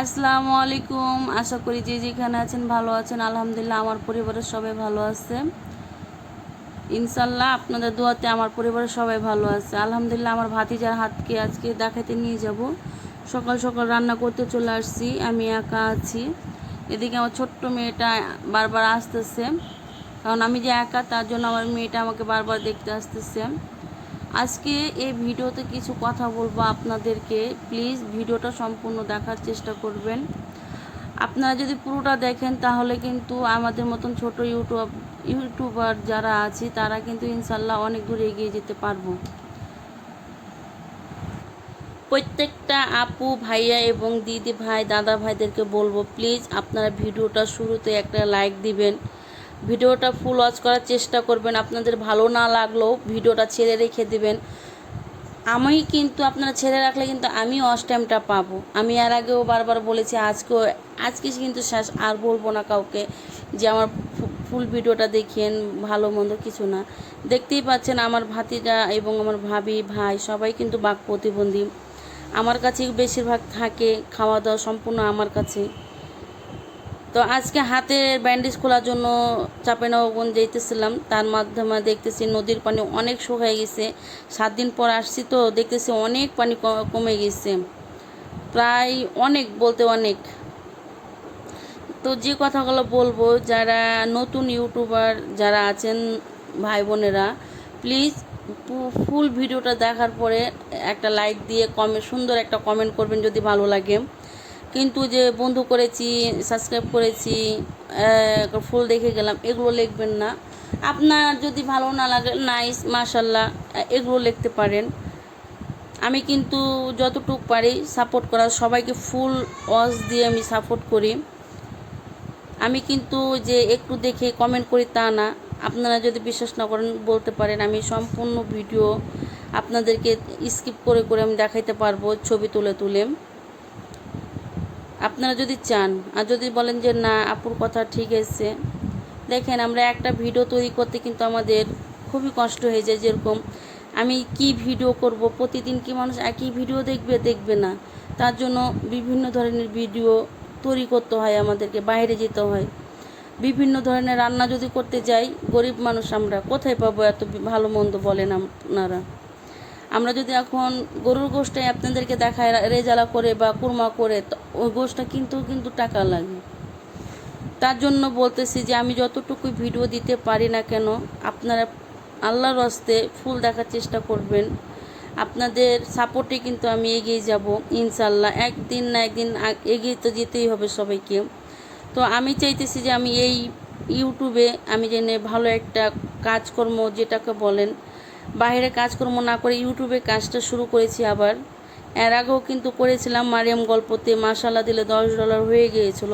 আসসালামু আলাইকুম আশা করি যে যেখানে আছেন ভালো আছেন। আলহামদুলিল্লাহ, আমার পরিবারের সবাই ভালো আছে। ইনশাল্লাহ আপনাদের দোয়াতে আমার পরিবারের সবাই ভালো আছে। আলহামদুলিল্লাহ, আমার ভাতিজার হাতকে আজকে দেখাতে নিয়ে যাব। সকাল সকাল রান্না করতে চলে আসছি। আমি একা আছি। এদিকে আমার ছোট্ট মেয়েটা বারবার আসতেছে। কারণ আমি যে একা, তার জন্য আমার মেয়েটা আমাকে বারবার দেখতে আসতেছে। আজকে এই ভিডিওতে কিছু কথা বলব আপনাদেরকে। প্লিজ ভিডিওটা সম্পূর্ণ দেখার চেষ্টা করবেন। আপনারা যদি পুরোটা দেখেন, তাহলে কিন্তু আমাদের মতন ছোট ইউটিউব, ইউটিউবার যারা আছি, তারা কিন্তু ইনশাল্লাহ অনেক দূর এগিয়ে যেতে পারব। প্রত্যেকটা আপু, ভাইয়া এবং দিদি ভাই, দাদা ভাইদেরকে বলব, প্লিজ আপনারা ভিডিওটা শুরুতে একটা লাইক দিবেন। ভিডিওটা ফুল ওয়াচ করার চেষ্টা করবেন। আপনাদের ভালো না লাগলেও ভিডিওটা ছেড়ে রেখে দিবেন। আমি কিন্তু আপনারা ছেড়ে রাখলে কিন্তু আমি অস টাইমটা পাবো। আমি এর আগেও বারবার বলেছি, আজকেও, আজকে কিন্তু শেষ, আর বলব না কাউকে যে আমার ফুল ভিডিওটা দেখেন, ভালো মন্দ কিছু না। দেখতেই পাচ্ছেন আমার ভাতিজা এবং আমার ভাবি, ভাই সবাই কিন্তু বাক প্রতিবন্ধী। আমার কাছেই বেশিরভাগ থাকে খাওয়া দাওয়া সম্পূর্ণ আমার কাছে। তো আজকে হাতের ব্যান্ডেজ খোলার জন্য চাপেনগঞ্জ যেতেছিলাম তার মাধ্যমে দেখতেছি নদীর পানি অনেক শুকায় গেছে। সাত দিন পর আসছি তো দেখতেছি অনেক পানি কমে গেছে। প্রায় অনেক বলতে অনেক। তো যে কথাগুলো বলব, যারা নতুন ইউটিউবার যারা আছেন, ভাই বোনেরা প্লিজ ফুল ভিডিওটা দেখার পরে একটা লাইক দিয়ে কমেন্ট সুন্দর একটা কমেন্ট করবেন যদি ভালো লাগে। কিন্তু যে বন্ধু করেছি সাবস্ক্রাইব করেছি ফুল দেখে গেলাম, এগুলো লিখবেন না। আপনার যদি ভালো না লাগে নাইস মাশাল্লাহ এগুলো লিখতে পারেন। আমি কিন্তু যতটুকু পারি সাপোর্ট করার সবাইকে ফুল ওয়াচ দিয়ে আমি সাপোর্ট করি। আমি কিন্তু যে একটু দেখে কমেন্ট করি তা না। আপনারা যদি বিশ্বাস না করেন, বলতে পারেন, আমি সম্পূর্ণ ভিডিও আপনাদেরকে স্কিপ করে করে আমি দেখাইতে পারব ছবি তুলে তুলে। আপনারা যদি চান, আর যদি বলেন যে না, আপুর কথা ঠিক আছে। দেখেন, আমরা একটা ভিডিও তৈরি করতে কিন্তু আমাদের খুবই কষ্ট হয়ে যায় যেরকম। আমি কি ভিডিও করব? প্রতিদিন কি মানুষ একই ভিডিও দেখবে? দেখবে না। তার জন্য বিভিন্ন ধরনের ভিডিও তৈরি করতে হয় আমাদেরকে, বাইরে যেতে হয়। বিভিন্ন ধরনের রান্না যদি করতে যাই, গরিব মানুষ আমরা কোথায় পাবো এত ভালো মন্দ বলেন আপনারা আমরা যদি এখন গরুর গোষ্ঠটাই আপনাদেরকে দেখায় রেজালা করে বা কুরমা করে ওই গোষ্ঠটা কিন্তু কিন্তু টাকা লাগে। তার জন্য বলতেছি যে আমি যতটুকু ভিডিও দিতে পারি না কেন, আপনারা আল্লাহর হস্তে ফুল দেখার চেষ্টা করবেন। আপনাদের সাপোর্টে কিন্তু আমি এগিয়ে যাব ইনশাল্লাহ একদিন না একদিন এগিয়ে তো যেতেই হবে সবাইকে। তো আমি চাইতেছি যে আমি এই ইউটিউবে আমি যেন ভালো একটা কাজকর্ম যেটাকে বলেন বাইরে কাজকর্ম না করে ইউটিউবে কাজটা শুরু করেছি আবার। এর আগেও কিন্তু করেছিলাম, মারিয়াম গল্পতে মাসালা দিলে দশ ডলার হয়ে গিয়েছিল।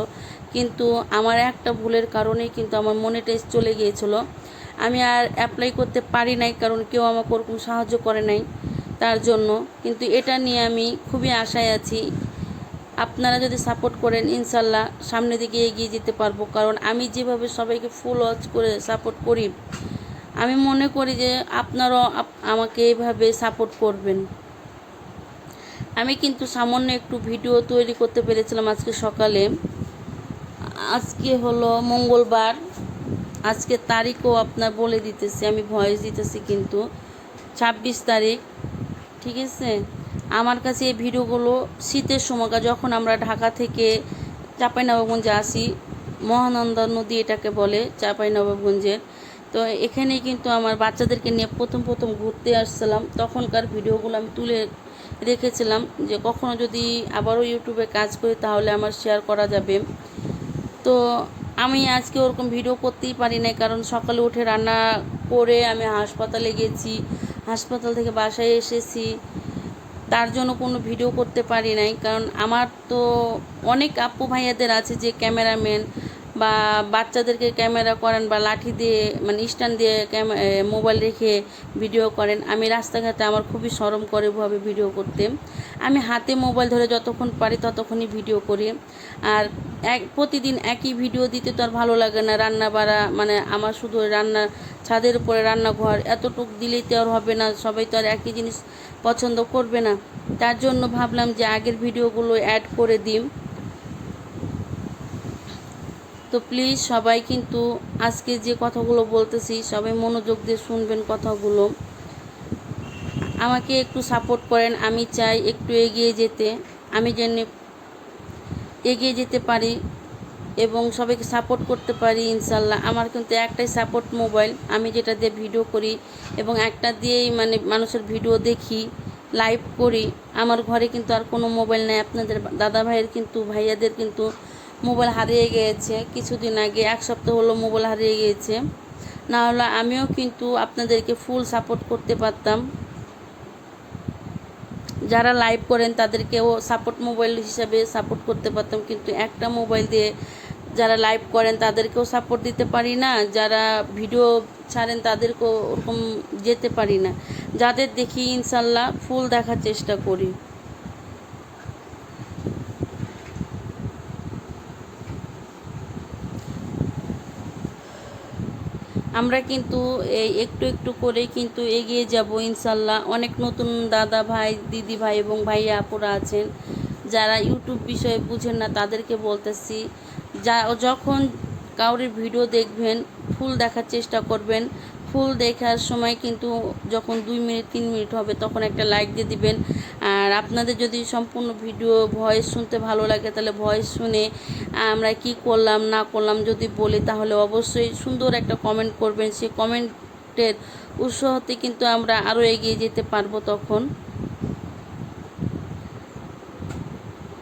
কিন্তু আমার একটা ভুলের কারণেই কিন্তু আমার মনিটাইজ চলে গিয়েছিল। আমি আর অ্যাপ্লাই করতে পারি নাই, কারণ কেউ আমাকে ওরকম সাহায্য করে নাই তার জন্য। কিন্তু এটা নিয়ে আমি খুবই আশায় আছি। আপনারা যদি সাপোর্ট করেন ইনশাল্লাহ সামনের দিকে এগিয়ে যেতে পারব। কারণ আমি যেভাবে সবাইকে ফুল ওয়াচ করে সাপোর্ট করি আমি মনে করি যে আপনারাও আপ- আমাকে এইভাবে সাপোর্ট করবেন। আমি কিন্তু সামান্য একটু ভিডিও তৈরি করতে পেরেছিলাম আজকে সকালে। আজকে হলো মঙ্গলবার। আজকে তারিখও আপনার বলে দিতেছি, আমি ভয়েস দিতেছি কিন্তু। ছাব্বিশ তারিখ, ঠিক আছে? আমার কাছে এই ভিডিওগুলো শীতের সময়কার যখন আমরা ঢাকা থেকে চাঁপাইনবাবগঞ্জে আসি, মহানন্দা নদী এটাকে বলে, চাঁপাইনবাবগঞ্জের। তো এখানে কিন্তু আমার বাচ্চাদেরকে নিয়ে প্রথম প্রথম ঘুরতে আসছিলাম। তখনকার ভিডিওগুলো আমি তুলে রেখেছিলাম যে কখনো যদি আবারও ইউটিউবে কাজ করি তাহলে আমার শেয়ার করা যাবে। তো আমি আজকে ওরকম ভিডিও করতেই পারি নাই, কারণ সকালে উঠে রান্না করে আমি হাসপাতালে গেছি, হাসপাতাল থেকে বাসায় এসেছি। তার জন্য কোনো ভিডিও করতে পারি নাই, কারণ আমার তো অনেক আপু ভাইয়াদের আছে যে ক্যামেরাম্যান বা বাচ্চাদেরকে ক্যামেরা করেন বা লাঠি দিয়ে মানে স্ট্যান্ড দিয়ে মোবাইল রেখে ভিডিও করেন। আমি রাস্তাঘাটে আমার খুবই সরম করে ভাবে ভিডিও করতে। আমি হাতে মোবাইল ধরে যতক্ষণ পারি ততক্ষণই ভিডিও করি। আর এক, প্রতিদিন একই ভিডিও দিতে তো আর ভালো লাগে না। রান্না বাড়া মানে আমার শুধু রান্না, ছাদের উপরে রান্নাঘর, এতটুক দিলেই তো আর হবে না। সবাই তো আর একই জিনিস পছন্দ করবে না। তার জন্য ভাবলাম যে আগের ভিডিওগুলো অ্যাড করে দিই। তো প্লিজ সবাই কিন্তু আজকে যে কথাগুলো বলতেছি, সবাই মনোযোগ দিয়ে শুনবেন কথাগুলো। আমাকে একটু সাপোর্ট করেন, আমি চাই একটু এগিয়ে যেতে, আমি যেন এগিয়ে যেতে পারি এবং সবাইকে সাপোর্ট করতে পারি ইনশাল্লাহ আমার কিন্তু একটাই সাপোর্ট মোবাইল আমি যেটা দিয়ে ভিডিও করি এবং একটা দিয়েই মানে মানুষের ভিডিও দেখি লাইভ করি। আমার ঘরে কিন্তু আর কোনো মোবাইল নেই, আপনাদের দাদা ভাইয়ের কিন্তু, ভাইয়াদের কিন্তু মোবাইল হারিয়ে গিয়েছে, কিছুদিন আগে, এক সপ্তাহ হলো মোবাইল হারিয়ে গিয়েছে। না হলে আমিও কিন্তু আপনাদেরকে ফুল সাপোর্ট করতে পারতাম। যারা লাইভ করেন তাদেরকেও সাপোর্ট মোবাইল হিসাবে সাপোর্ট করতে পারতাম, কিন্তু একটা মোবাইল দিয়ে যারা লাইভ করেন তাদেরকেও সাপোর্ট দিতে পারি না, যারা ভিডিও ছাড়েন তাদেরকেও ওরকম যেতে পারি না। যাদের দেখি ইনশাল্লাহ ফুল দেখার চেষ্টা করি। আমরা কিন্তু এই একটু একটু করে কিন্তু এগিয়ে যাব, ইনশাল্লাহ। অনেক নতুন দাদা ভাই, দিদি ভাই এবং ভাইয়া আপুরা আছেন, যারা ইউটিউব বিষয়ে বুঝেন না, তাদেরকে বলতেছি, যা, যখন কাউরের ভিডিও দেখবেন, ফুল দেখার চেষ্টা করবেন ফুল দেখার সময় কিন্তু যখন দুই মিনিট, তিন মিনিট হবে, তখন একটা লাইক দিয়ে দিবেন। আর আপনাদের যদি সম্পূর্ণ ভিডিও ভয়েস শুনতে ভালো লাগে, তাহলে ভয়েস শুনে আমরা কি করলাম, না করলাম যদি বলি, তাহলে অবশ্যই সুন্দর একটা কমেন্ট করবেন। সেই কমেন্টের উৎসাহতে কিন্তু আমরা আরও এগিয়ে যেতে পারব তখন।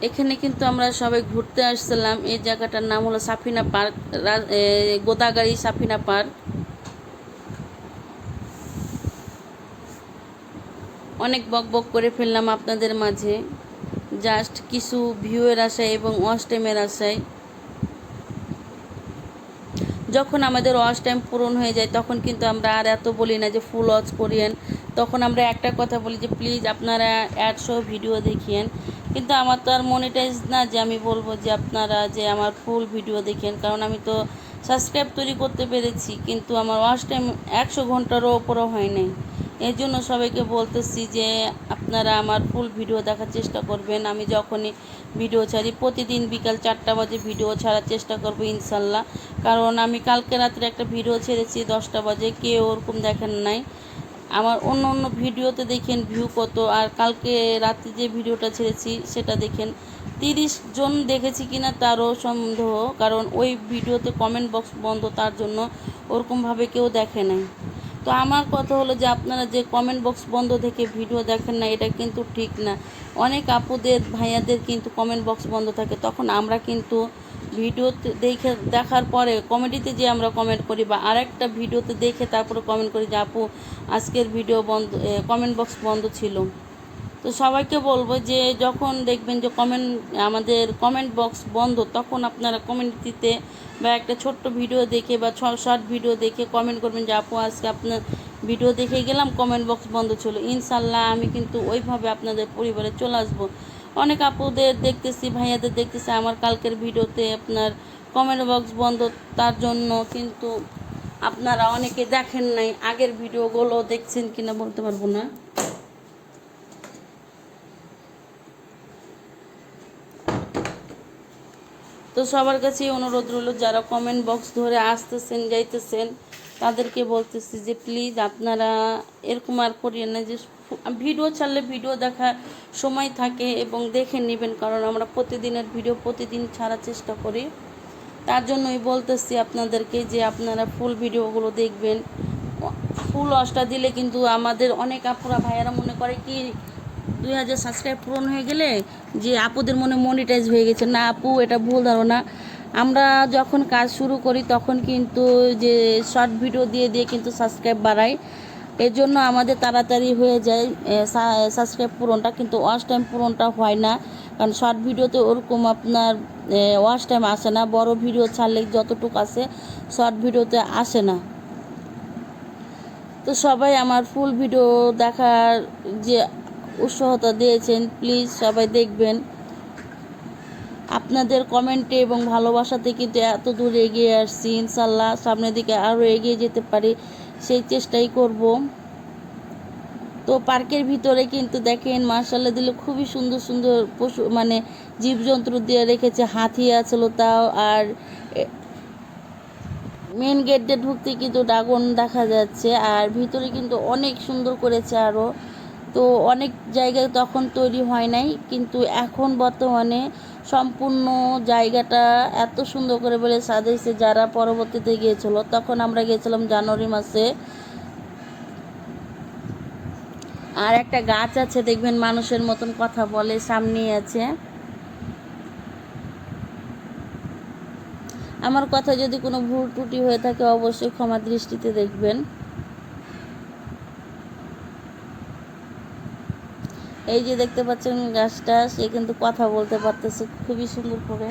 এখানে কিন্তু আমরা সবাই ঘুরতে আসছিলাম। এই জায়গাটার নাম হলো সাফিনা পার্ক গোদাগাড়ি সাফিনা পার্ক। অনেক বক বক করে ফেললাম আপনাদের মাঝে। জাস্ট কিছু ভিউয়ের আশায় এবং টাইমের আশায়। যখন আমাদের ওয়াচ টাইম পূরণ হয়ে যায়, তখন কিন্তু আমরা আর এত বলি না যে ফুল ওয়াচ করিয়েন। তখন আমরা একটা কথা বলি যে প্লিজ আপনারা অ্যাডশো ভিডিও দেখিয়েন। কিন্তু আমার তো আর মনিটাইজ না যে আমি বলব যে আপনারা যে আমার ফুল ভিডিও দেখেন কারণ আমি তো সাবস্ক্রাইব তৈরি করতে পেরেছি, কিন্তু আমার ওয়াচ টাইম একশো ঘন্টারও ওপরও হয় নাই। এর জন্য সবাইকে বলতেছি যে আপনারা আমার ফুল ভিডিও দেখার চেষ্টা করবেন। আমি যখনই ভিডিও ছাড়ি, প্রতিদিন বিকাল চারটা বাজে ভিডিও ছাড়ার চেষ্টা করব ইনশাল্লাহ। কারণ আমি কালকে রাত্রে একটা ভিডিও ছেড়েছি দশটা বাজে, কেউ ওরকম দেখেন নাই। আমার অন্য অন্য ভিডিওতে দেখেন ভিউ কত, আর কালকে রাত্রে যে ভিডিওটা ছেড়েছি সেটা দেখেন। তিরিশ জন দেখেছি কিনা তারও সন্দেহ, কারণ ওই ভিডিওতে কমেন্ট বক্স বন্ধ, তার জন্য ওরকমভাবে কেউ দেখে নাই। তো আমার কথা হলো যে আপনারা যে কমেন্ট বক্স বন্ধ থেকে ভিডিও দেখেন না, এটা কিন্তু ঠিক না। অনেক আপুদের, ভাইয়াদের কিন্তু কমেন্ট বক্স বন্ধ থাকে। তখন আমরা কিন্তু ভিডিওতে দেখে, দেখার পরে কমেডিতে যে আমরা কমেন্ট করি বা আরেকটা ভিডিওতে দেখে তারপরে কমেন্ট করি যে আপু, আজকের ভিডিও বন্ধ কমেন্ট বক্স বন্ধ ছিল। তো সবাইকে বলব যে যখন দেখবেন যে কমেন্ট আমাদের কমেন্ট বক্স বন্ধ, তখন আপনারা কমেন্টিতে বা একটা ছোট্ট ভিডিও দেখে বা শর্ট ভিডিও দেখে কমেন্ট করবেন যে, আপু, আজকে আপনার ভিডিও দেখে গেলাম কমেন্ট বক্স বন্ধ ছিল। ইনশাল্লাহ আমি কিন্তু ওইভাবে আপনাদের পরিবারে চলে আসব। অনেক আপুদের দেখতেছি, ভাইয়াদের দেখতেছি, আমার কালকের ভিডিওতে আপনার কমেন্ট বক্স বন্ধ, তার জন্য কিন্তু আপনারা অনেকে দেখেন নাই, আগের ভিডিওগুলো দেখছেন কিনা বলতে পারব না। তো সবার কাছেই অনুরোধ রইল, যারা কমেন্ট বক্স ধরে আসতেছেন, যাইতেছেন, তাদেরকে বলতেছি যে প্লিজ আপনারা এরকম আর করিয়ে না যে ভিডিও ছাড়লে ভিডিও দেখার সময় থাকে এবং দেখে নেবেন, কারণ আমরা প্রতিদিনের ভিডিও প্রতিদিন ছাড়ার চেষ্টা করি। তার জন্যই বলতেছি আপনাদেরকে যে আপনারা ফুল ভিডিওগুলো দেখবেন। ফুল অসটা দিলে কিন্তু আমাদের অনেক আপুরা, ভাইয়ারা মনে করে কি দুই হাজার সাবস্ক্রাইব পূরণ হয়ে গেলে যে আপুদের মনে মনিটাইজ হয়ে গেছে, না আপু, এটা ভুল ধারণা। আমরা যখন কাজ শুরু করি তখন কিন্তু যে শর্ট ভিডিও দিয়ে দিয়ে কিন্তু সাবস্ক্রাইব বাড়াই। এর জন্য আমাদের তাড়াতাড়ি হয়ে যায় সাবস্ক্রাইব পূরণটা। কিন্তু ওয়াচ টাইম পূরণটা হয় না, কারণ শর্ট ভিডিওতে ওরকম আপনার ওয়াচ টাইম আসে না। বড় ভিডিও ছাড়লে যতটুকু আসে শর্ট ভিডিওতে আসে না। তো সবাই আমার ফুল ভিডিও দেখার যে উৎসাহতা দিয়েছেন প্লিজ সবাই দেখবেন। আপনাদের কমেন্টে এবং ভালোবাসাতে কিন্তু এত দূর এগিয়ে আসছি, ইনশাল্লাহ সামনের দিকে আরও এগিয়ে যেতে পারি, সেই চেষ্টাই করব। তো পার্কের ভিতরে কিন্তু দেখেন মার্শাল্লাহ দিলে খুবই সুন্দর সুন্দর পশু মানে জীবজন্তু দিয়ে রেখেছে, হাতি আছে তাও, আর মেন গেট ঢুকতে কিন্তু ড্রাগন দেখা যাচ্ছে, আর ভিতরে কিন্তু অনেক সুন্দর করেছে আরও তো অনেক জায়গায় তখন তৈরি হয় নাই, কিন্তু এখন বর্তমানে সম্পূর্ণ জায়গাটা এত সুন্দর করে বলে সাজিয়েছে যারা পরবর্তীতে গিয়েছিল। তখন আমরা গিয়েছিলাম জানুয়ারি মাসে। আর একটা গাছ আছে, দেখবেন মানুষের মতন কথা বলে, সামনেই আছে। আমার কথা যদি কোনো ভুল ত্রুটি হয়ে থাকে, অবশ্যই ক্ষমা দৃষ্টিতে দেখবেন। এই যে দেখতে পাচ্ছেন গাছটা সে কিন্তু কথা বলতে পারতেছে খুবই সুন্দর করে।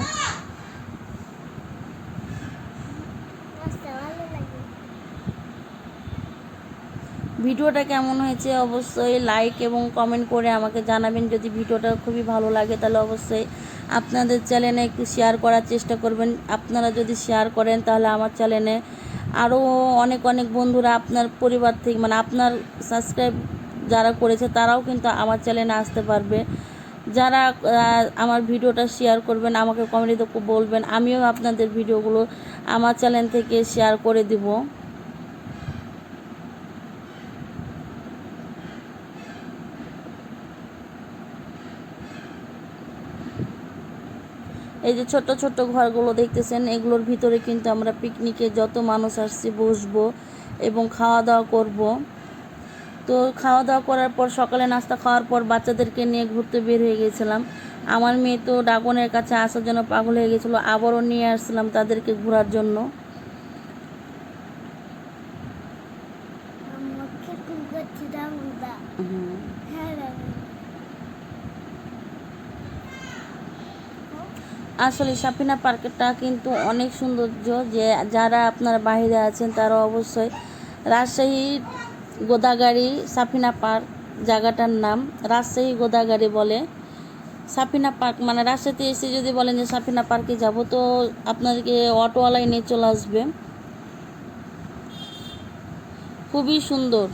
ভিডিওটা কেমন হয়েছে অবশ্যই লাইক এবং কমেন্ট করে আমাকে জানাবেন। যদি ভিডিওটা খুবই ভালো লাগে তাহলে অবশ্যই আপনাদের চ্যানেলে একটু শেয়ার করার চেষ্টা করবেন। আপনারা যদি শেয়ার করেন তাহলে আমার চ্যানেলে আরও অনেক অনেক বন্ধুরা আপনার পরিবার থেকে মানে আপনার সাবস্ক্রাইব যারা করেছে তারাও কিন্তু আমার চ্যানেলে আসতে পারবে। যারা আমার ভিডিওটা শেয়ার করবেন, আমাকে কমেন্টে বলবেন, আমিও আপনাদের ভিডিওগুলো আমার চ্যানেল থেকে শেয়ার করে দিব। এই যে ছোট ছোট ঘরগুলো দেখতেছেন, এগুলোর ভিতরে কিন্তু আমরা পিকনিকে যত মানুষ আসছি বসবো এবং খাওয়া দাওয়া করব। তো খাওয়া দাওয়া করার পর সকালে নাস্তা খাওয়ার পর বাচ্চাদেরকে নিয়ে ঘুরতে বের হয়ে গেছিলাম। আমার মেয়ে তো ড্রাগনের কাছে আসার জন্য পাগল হয়ে গেছিল আবারও নিয়ে আসছিলাম তাদেরকে ঘোরার জন্য। হ্যাঁ আসলে সাপিনা পার্কটা কিন্তু অনেক সৌন্দর্য যে যারা আপনারা বাইরে আছেন তারা অবশ্যই রাজশাহীর গোদাগাড়ি সাফিনা পার্ক জায়গাটার নাম। রাজশাহী গোদাগাড়ি বলে। সাফিনা পার্ক মানে রাজশাহীতে এসে যদি বলেন যে সাফিনা পার্কে যাব, তো আপনাদেরকে অটোওয়ালাই নিয়ে চলে আসবে। খুবই সুন্দর।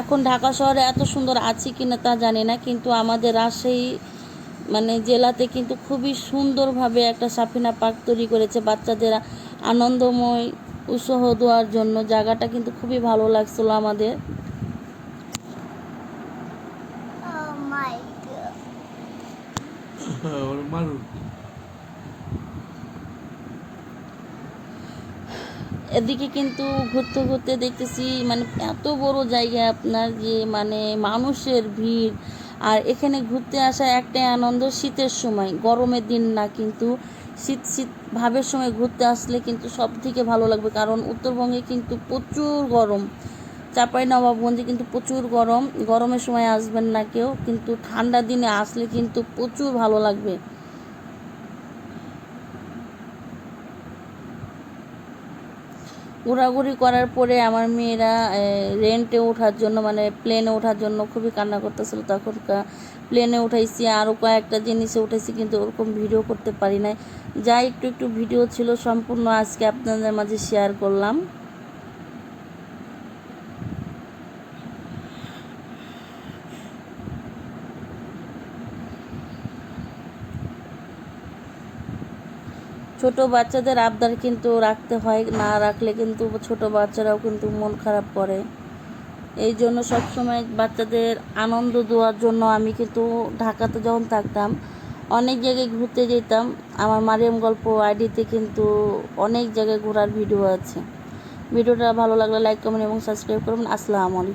এখন ঢাকা শহরে এত সুন্দর আছে কি না তা জানি না, কিন্তু আমাদের রাজশাহী মানে জেলাতে কিন্তু খুবই সুন্দরভাবে একটা সাফিনা পার্ক তৈরি করেছে। বাচ্চাদের আনন্দময় উৎসাহ দেওয়ার জন্য জায়গাটা কিন্তু খুবই ভালো লাগছিল আমাদের। ও মাই ওর মারুন এদিকে কিন্তু ঘুরতে ঘুরতে দেখতেছি মানে এত বড় জায়গা আপনার যে মানে মানুষের ভিড়। আর এখানে ঘুরতে আসা একটাই আনন্দ শীতের সময় গরমের দিন না কিন্তু। শীত শীত ভাবের সময় ঘুরতে আসলে কিন্তু সব থেকে ভালো লাগবে। কারণ উত্তরবঙ্গে কিন্তু প্রচুর গরম। চাপাই নবাবগঞ্জে কিন্তু প্রচুর গরম। গরমের সময় আসবেন না কেউ। কিন্তু ঠান্ডা দিনে আসলে কিন্তু প্রচুর ভালো লাগবে। ঘোরাঘুরি করার পরে আমার মেয়েরা রেন্টে ওঠার জন্য মানে প্লেনে ওঠার জন্য খুবই কান্না করতেছিল তখন প্লেনে উঠাইছি আরও কয়েকটা জিনিসে উঠাইছি, কিন্তু ওরকম ভিডিও করতে পারি নাই। যা একটু একটু ভিডিও ছিল, সম্পূর্ণ আজকে আপনাদের মাঝে শেয়ার করলাম। ছোট বাচ্চাদের আবদার কিন্তু রাখতে হয়, না রাখলে কিন্তু ছোট বাচ্চারাও কিন্তু মন খারাপ করে। এই জন্য সবসময় বাচ্চাদের আনন্দ দেওয়ার জন্য আমি কিন্তু ঢাকাতে যখন থাকতাম, অনেক জায়গায় ঘুরতে যেতাম। আমার মারিয়াম গল্প আইডিতে কিন্তু অনেক জায়গায় ঘোরার ভিডিও আছে। ভিডিওটা ভালো লাগলে লাইক কমেন্ট এবং সাবস্ক্রাইব করুন। আসসালামু আলাইকুম।